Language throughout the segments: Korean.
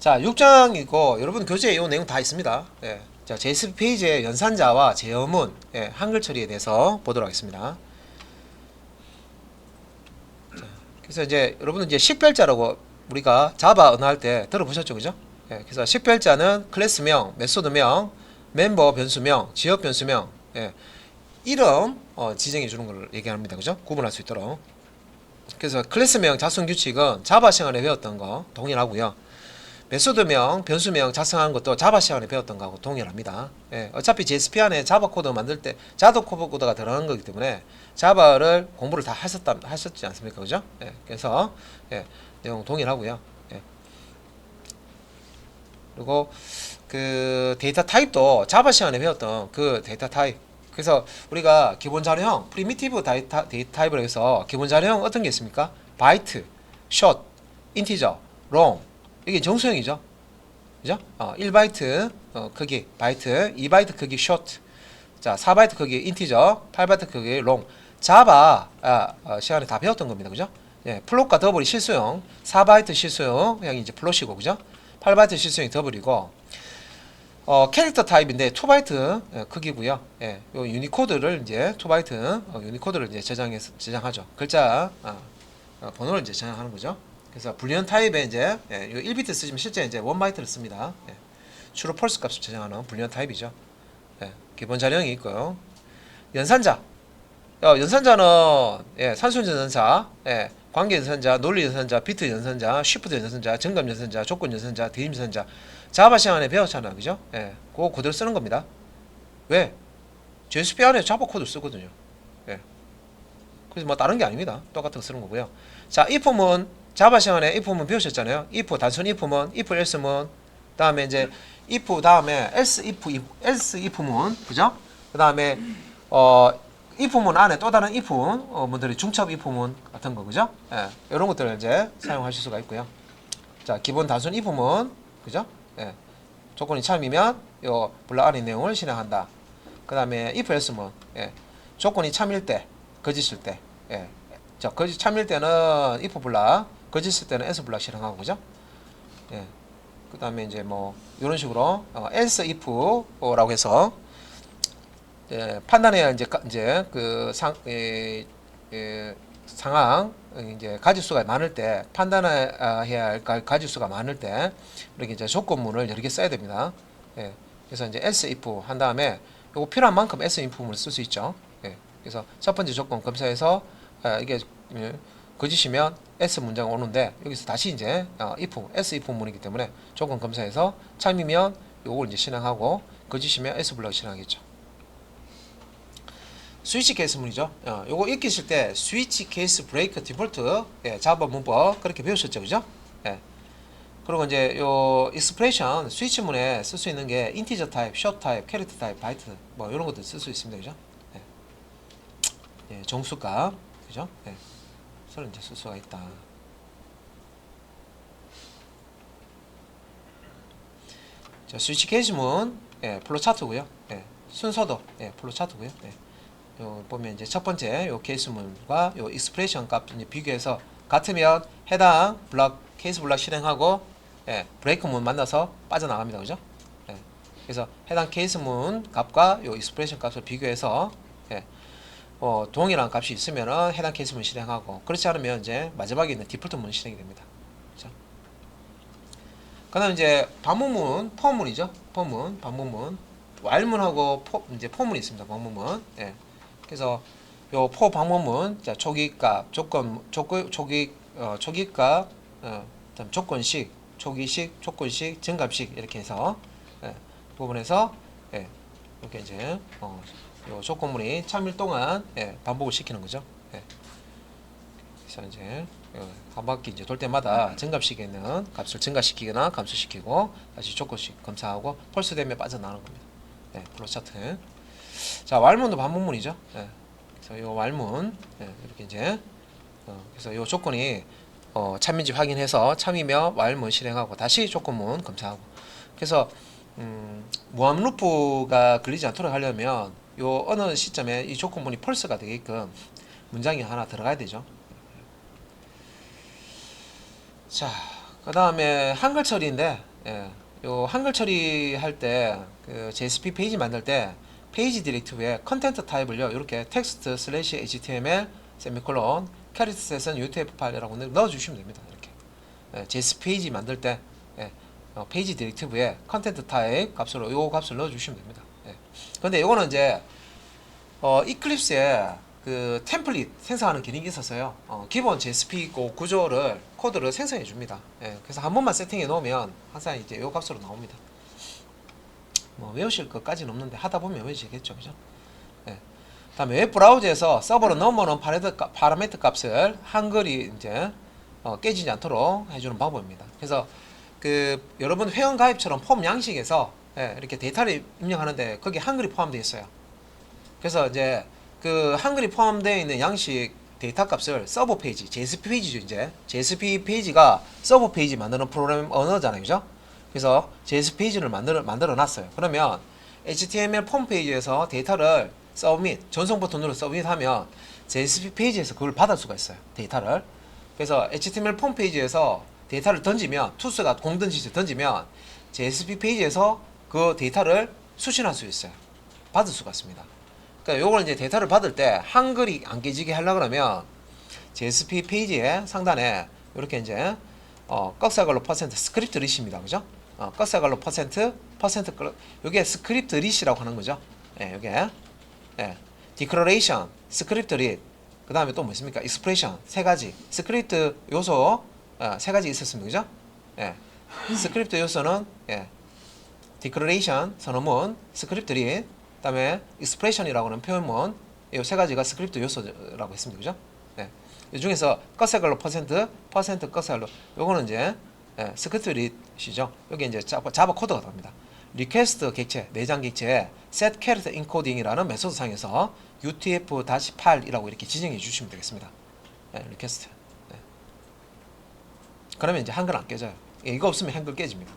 자, 6장이고 여러분 교재에 이 내용 다 있습니다. 예. 자, JSP 페이지의 연산자와 제어문, 예, 한글 처리에 대해서 보도록 하겠습니다. 자, 그래서 이제 여러분은 이제 식별자라고 우리가 자바 언어할 때 들어보셨죠, 그죠? 예, 그래서 식별자는 클래스명, 메소드명, 멤버 변수명, 지역 변수명, 예, 이름 어, 지정해 주는 걸 얘기합니다, 그죠? 구분할 수 있도록. 그래서 클래스명 작성 규칙은 자바 시간에 배웠던 거 동일하고요. 메소드명, 변수명 작성하는 것도 자바 시간에 배웠던 거하고 동일합니다. 예, 어차피 JSP 안에 자바 코드 만들 때 자도 코드가 들어가는 거기 때문에 자바를 공부를 다 하셨다 하셨지 않습니까, 그죠? 예, 그래서 예, 내용 동일하고요. 예. 그리고 그 데이터 타입도 자바 시간에 배웠던 그 데이터 타입. 그래서 우리가 기본 자료형 프리미티브 데이터, 데이터 타입을 해서 기본 자료형 어떤 게 있습니까? 바이트, 숏, 인티저, 롱 이게 정수형이죠. 그죠? 어, 1바이트 어, 크기 바이트, 2바이트 크기 숏. 자, 4바이트 크기 인티저, 8바이트 크기 롱. 자바 아, 어, 시간에 다 배웠던 겁니다. 그죠? 예, 플롯과 더블이 실수형, 4바이트 실수형이 이제 플롯이고 그죠? 8바이트 실수형이 더블이고 어, 캐릭터 타입인데 2바이트 예, 크기고요. 예, 요 유니코드를 이제 2바이트 어, 유니코드를 이제 저장해서 저장하죠. 글자 아, 어, 번호를 이제 저장하는 거죠. 그래서 불리언 타입에 이제 예, 요 1비트 쓰시면 실제 이제 1바이트를 씁니다. 예, 주로 펄스 값을 저장하는 불리언 타입이죠. 예, 기본 자료형이 있고요. 연산자. 어, 연산자는 예, 산수 연산자, 예, 관계 연산자, 논리 연산자, 비트 연산자, 쉬프트 연산자, 정감 연산자, 조건 연산자, 대임 연산자. 자바 시간에 배웠잖아, 그죠? 예, 그거 그대로 쓰는 겁니다. 왜? JSP 안에 자바 코드 쓰거든요. 예. 그래서 뭐 다른 게 아닙니다. 똑같은 거 쓰는 거고요. 자, if문 자바 시간에 if문 배우셨잖아요. if 단순 if문, if else문, 다음에 이제 if 다음에 else if else if문, 그죠? 그 다음에 어 if문 안에 또 다른 if문 어, 문들이 중첩 if문 같은 거, 그죠? 예, 이런 것들을 이제 사용하실 수가 있고요. 자, 기본 단순 if문, 그죠? 예, 조건이 참이면 요 블락 안의 내용을 실행한다. 그 다음에 if else문, 예, 조건이 참일 때, 거짓일 때, 예, 자, 거짓 참일 때는 if 블락, 거짓일 때는 else 블락 실행하고, 그죠? 예, 그 다음에 이제 뭐 이런 식으로 어, else if라고 해서 예, 판단해야 이제 가- 이제 그상 예, 예, 상황 어, 이제 가지수가 많을 때 판단해야 할 가- 가지수가 많을 때 이렇게 이제 조건문을 여러 개 써야 됩니다. 예, 그래서 이제 else if 한 다음에 요거 필요한 만큼 else if문을 쓸 수 있죠. 예, 그래서 첫 번째 조건 검사해서 아, 이게 예, 거짓이면 else 문제가 오는데 여기서 다시 이제 어, if else if 문이기 때문에 조건 검사해서 참이면 요걸 이제 실행하고 거짓이면 else 블럭 실행하겠죠. 스위치 케이스 문이죠. 어, 요거 익히실 때 스위치 케이스 브레이크 디폴트 예, 자바 문법 그렇게 배우셨죠, 그죠? 예. 그리고 이제 요 익스프레션 스위치 문에 쓸 수 있는 게 인티저 타입, 숏 타입, 캐릭터 타입, 바이트 뭐 이런 것들 쓸 수 있습니다, 그죠? 예. 예, 정수값, 그죠? 예. 서로 이제 쓸 수가 있다. 자, 스위치 케이스문 예, 플로 차트고요. 예, 순서도 예, 플로 차트고요. 예. 요 보면 이제 첫 번째 요 케이스문과 요 익스프레션 값 이제 비교해서 같으면 해당 블락 케이스 블락 실행하고 예, 브레이크문 만나서 빠져나갑니다. 그죠? 예. 그래서 해당 케이스문 값과 요 익스프레션 값을 비교해서 예, 어, 동일한 값이 있으면은 해당 케이스문 실행하고 그렇지 않으면 이제 마지막에 있는 디폴트 문 실행이 됩니다. 그죠? 그다음 이제 반문문, 포문이죠. 포문, 반문문, 왈문하고 포, 이제 포문이 있습니다. 반문문. 예. 그래서 요포 방문문, 자 초기값, 조건, 조건, 초기, 어, 초기값, 어, 조건식, 초기식, 조건식, 증값식 이렇게 해서 예, 부분에서 예, 이렇게 이제 어, 요 조건문이 참일 동안 예, 반복을 시키는 거죠. 예. 그래서 이제 어, 한 바퀴 이제 돌 때마다 증값식에 있는 값을 증가시키거나 감소시키고 다시 조건식 검사하고 펄스 되면 빠져나가는 겁니다. 예, 플로 차트. 자, 왈문도 반문문이죠. 예. 그래서 요 왈문 예, 이렇게 이제 어, 그래서 요 조건이 어, 참인지 확인해서 참이며 왈문 실행하고 다시 조건문 검사하고 그래서 음, 무함 루프가 걸리지 않도록 하려면 요 어느 시점에 이 조건문이 펄스가 되게끔 문장이 하나 들어가야 되죠. 자, 그 다음에 한글 처리인데 예, 요 한글 처리할 때 그 JSP 페이지 만들 때 페이지 디렉티브에 컨텐트 타입을요 이렇게 텍스트 슬래시 html 세미콜론 캐리트 셋은 utf8이라고 넣어주시면 됩니다 이렇게 예, JSP 페이지 만들 때 예, 어, 페이지 디렉티브에 컨텐트 타입 값으로 요 값을 넣어주시면 됩니다. 예. 근데 요거는 이제 어, 이클립스에 그 템플릿 생성하는 기능이 있어서요. 어, 기본 JSP 그 구조를 코드를 생성해 줍니다. 예. 그래서 한 번만 세팅해 놓으면 항상 이제 요 값으로 나옵니다. 뭐 외우실 것까지는 없는데 하다 보면 외우시겠죠, 그죠? 예. 다음에 웹 브라우저에서 서버로 넘어오는 파라미터 값을 한글이 이제 어, 깨지지 않도록 해주는 방법입니다. 그래서 그 여러분 회원 가입처럼 폼 양식에서 예, 이렇게 데이터를 입력하는데 거기 한글이 포함되어 있어요. 그래서 이제 그 한글이 포함되어 있는 양식 데이터 값을 서버 페이지, JSP 페이지죠 이제 JSP 페이지가 서버 페이지 만드는 프로그램 언어잖아요, 그죠? 그래서 JSP 페이지를 만들어 만들어 놨어요. 그러면 HTML 폼 페이지에서 데이터를 서밋 전송 버튼으로 서밋하면 JSP 페이지에서 그걸 받을 수가 있어요, 데이터를. 그래서 HTML 폼 페이지에서 데이터를 던지면 투스가 공든지 던지면 JSP 페이지에서 그 데이터를 수신할 수 있어요. 받을 수가 있습니다. 그러니까 요걸 이제 데이터를 받을 때 한글이 안 깨지게 하려 그러면 JSP 페이지에 상단에 이렇게 이제 어, 꺽쇠걸로 퍼센트 스크립트 리시입니다. 그죠? 어, 꺽쇠걸로 퍼센트 퍼센트 요게 스크립트 리시라고 하는 거죠. 예, 요게 예. 디크러레이션, 스크립트 리그 다음에 또 뭐 있습니까? 익스프레션 세 가지 스크립트 요소 어, 세 가지 있었습니다. 그죠? 예. 스크립트 요소는 예. 디크러레이션 선언문, 스크립트 리 그다음에 익스프레션이라고 하는 표현문 이 세 가지가 스크립트 요소라고 했습니다. 그죠? 예. 이 중에서 컷세걸로 퍼센트, 퍼센트 컷세걸로 요거는 이제 예, 스크립트 리시죠. 여기 이제 자바, 자바 코드가 나옵니다. 리퀘스트 객체, 내장 객체에 set character encoding이라는 메소드 상에서 utf-8이라고 이렇게 지정해 주시면 되겠습니다. 예, 리퀘스트. 예. 그러면 이제 한글 안 깨져요. 예, 이거 없으면 한글 깨집니다.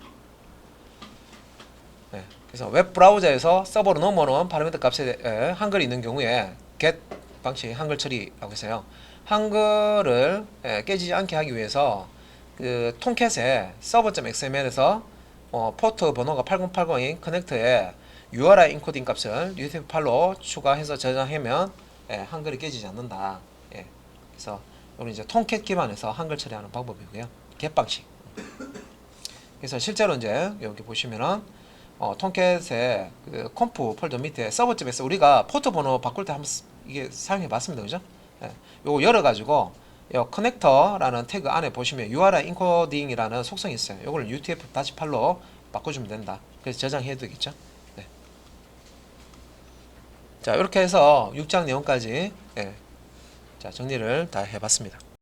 네, 그래서 웹 브라우저에서 서버로 넘어오는 파라미터 값에 에, 한글이 있는 경우에 get 방식 한글 처리라고 해서요. 한글을 에, 깨지지 않게 하기 위해서 그 통캣에 서버.xml에서 어, 포트 번호가 8080인 커넥터에 URI 인코딩 값을 UTF-8로 추가해서 저장하면 예, 한글이 깨지지 않는다. 예, 그래서 우리 이제 통캣 기반에서 한글 처리하는 방법이고요. Get 방식. 그래서 실제로 이제 여기 보시면은 어, 통캣의 그 컴프 폴더 밑에 서버집에서 우리가 포트 번호 바꿀 때 한번 쓰- 이게 사용해 봤습니다. 그죠? 예. 요거 열어 가지고 요 커넥터라는 태그 안에 보시면 URI 인코딩이라는 속성이 있어요. 요걸 UTF-8로 바꿔주면 된다. 그래서 저장해야 되겠죠? 네. 자, 이렇게 해서 6장 내용까지 예. 자, 정리를 다 해봤습니다.